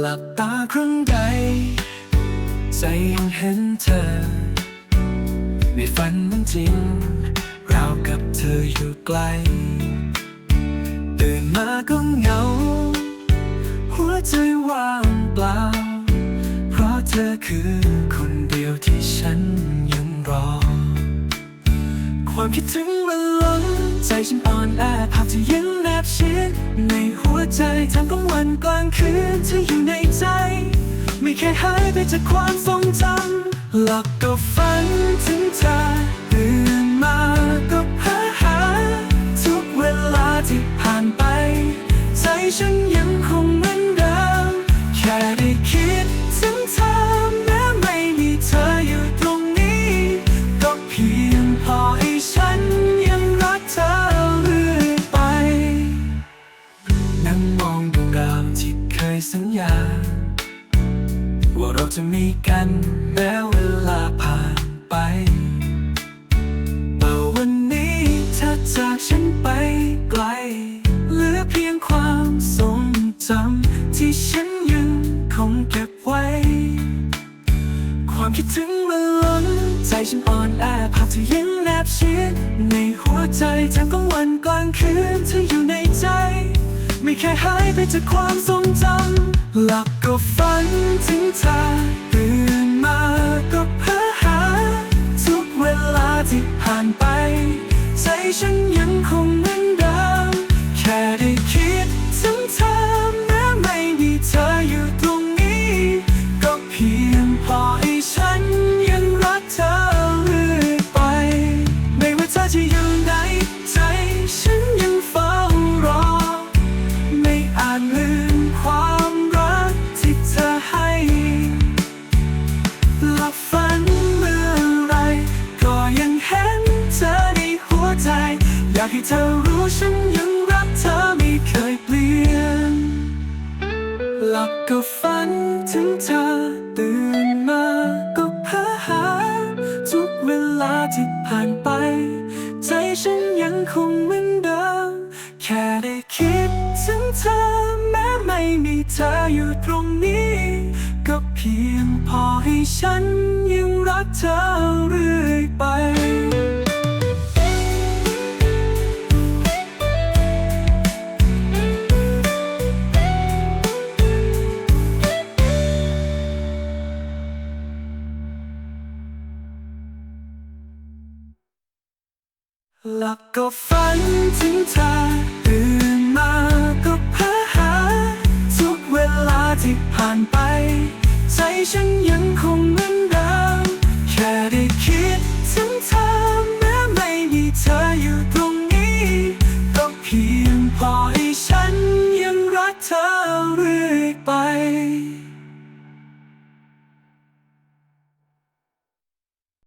หลับตาครั้งใด ใจยังเห็นเธอ ในฝันมันจริง เรากับเธออยู่ไกล ตื่นมาก็เหงา หัวใจว่างเปล่า เพราะเธอคือคนเดียวที่ฉันยังรอ ความคิดถึงมันล้น ใจฉันอ่อนแอภาพที่ยังแนบชิดในหัวใจทั้งกลางวันกลางคืนเธออยู่ในใจ ไม่เคยหายไปจากความทรงจำหลับก็ฝันถึงเธอตื่นมาก็พ จะมีกันแม้เวลาผ่านไปแต่วันนี้เธอจากฉันไปไกล เหลือเพียงความทรงจำที่ฉันยังคงเก็บไว้ ความคิดถึงมันล้นใจฉันอ่อนแอภาพที่ยังแนบชิดในหัวใจทั้งกลางวันกลางคืนเธออยู่ในใจ ไม่เคยหายไปจากความทรงจำหลับก็ฝันถึงเธอตื่นมาก็เพ้อ อยากให้เธอรู้ฉันยังรักเธอไม่เคยเปลี่ยน หลับก็ฝันถึงเธอตื่นมาก็เพ้อหา ทุกเวลาที่ผ่านไป ใจฉันยังคงเหมือนเดิม แค่ได้คิดถึงเธอแม้ไม่มีเธออยู่ตรงนี้ ก็เพียงพอให้ฉันยังรักเธอเรื่อยไป หลับก็ฝันถึงเธอตื่นมาก็เพ้อหา ทุกเวลาที่ผ่านไป ใจฉันยังคงเหมือนเดิมแค่ได้คิดถึงเธอแม้ไม่มีเธออยู่ตรงนี้ ก็เพียงพอให้ฉันยังรักเธอเรื่อย